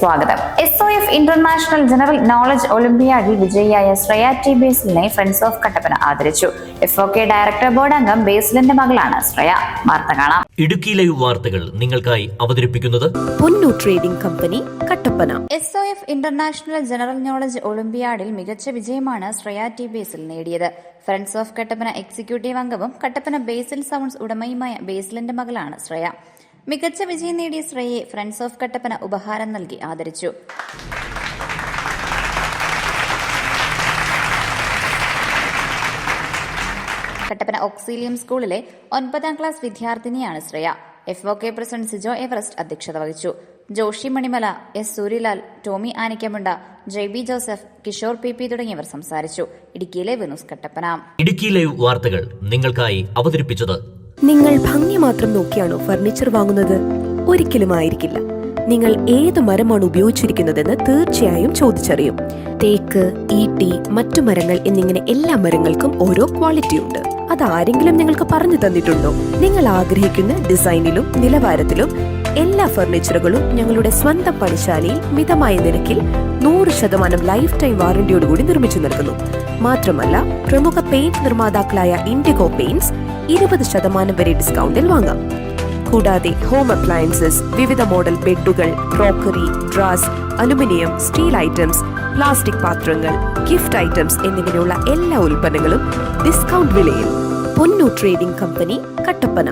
സ്വാഗതം. S O F international general knowledge ഒളിമ്പിയാഡിൽ വിജയിയായ Shreya T ബേസിലിനെ ഫ്രണ്ട്സ് ഓഫ് കട്ടപ്പന ആദരിച്ചു. F O K director board അംഗം ബേസിലിന്റെ മകളാണ് ശ്രേയ. വാർത്ത കാണാം. ഇടുക്കി ലൈവ് വാർത്തകൾ നിങ്ങൾക്കായി അവതരിപ്പിക്കുന്നത് Ponnu trading company Kattappana S O F international general knowledge ഒളിമ്പിയാഡിൽ മികച്ച വിജയമാണ് ശ്രേയ ടി ബേസിൽ നേടിയത്. ഫ്രണ്ട്സ് ഓഫ് കട്ടപ്പന എക്സിക്യൂട്ടീവ് അംഗവും കട്ടപ്പന ബേസിൽ സൗണ്ട്സ് ഉടമയുമായ ബേസിലിന്റെ മകളാണ് ശ്രേയ. മികച്ച വിജയം നേടിയ ശ്രേയെ ഫ്രണ്ട്സ് ഓഫ് കട്ടപ്പന ഉപഹാരം നൽകി ആദരിച്ചു. കട്ടപ്പന ഓക്സിലിയം സ്കൂളിലെ ഒൻപതാം ക്ലാസ് വിദ്യാർത്ഥിനിയാണ് Shreya. F O K president Sijo Everest അധ്യക്ഷത വഹിച്ചു. Joshy Manimala S Suryalal Tomy Anikkamunda Jeby Joseph Kishore P P തുടങ്ങിയവർ സംസാരിച്ചു. ഇടുക്കിയിലെ ന്യൂസ് കട്ടപ്പന. ഇടുക്കി ലൈവ് വാർത്തകൾ നിങ്ങൾക്കായി അവതരിപ്പിച്ചത് നിങ്ങൾ ഭംഗി മാത്രം നോക്കിയാണോ ഫർണിച്ചർ വാങ്ങുന്നത്? ഒരിക്കലും ആയിരിക്കില്ല. നിങ്ങൾ ഏത് മരമാണ് ഉപയോഗിച്ചിരിക്കുന്നതെന്ന് തീർച്ചയായും ചോദിച്ചറിയും. തേക്ക് ഈട്ടി മറ്റു മരങ്ങൾ എന്നിങ്ങനെ എല്ലാ മരങ്ങൾക്കും ഓരോ ക്വാളിറ്റി ഉണ്ട്. അത് ആരെങ്കിലും നിങ്ങൾക്ക് പറഞ്ഞു തന്നിട്ടുണ്ടോ? നിങ്ങൾ ആഗ്രഹിക്കുന്ന ഡിസൈനിലും നിലവാരത്തിലും എല്ലാ ഫർണിച്ചറുകളും ഞങ്ങളുടെ സ്വന്തം പണിശാലയിൽ മിതമായ നിരക്കിൽ നൂറ് ശതമാനം ലൈഫ് ടൈം വാറന്റിയോടുകൂടി നിർമ്മിച്ചു നൽകുന്നു. മാത്രമല്ല പ്രമുഖ പെയിന്റ് നിർമ്മാതാക്കളായ ഇൻഡിഗോ പെയിന്റ്സ് ഇരുപത് ശതമാനം വരെ ഡിസ്കൗണ്ടിൽ വാങ്ങാം. കൂടാതെ ഹോം അപ്ലയൻസസ് വിവിധ മോഡൽ ബെഡുകൾ crockery drawers aluminium steel items plastic പാത്രങ്ങൾ ഗിഫ്റ്റ് ഐറ്റംസ് എന്നിങ്ങനെയുള്ള എല്ലാ ഉൽപ്പന്നങ്ങളും ഡിസ്കൗണ്ട് വിലയിൽ. പൊന്നു ട്രേഡിംഗ് കമ്പനി കട്ടപ്പന.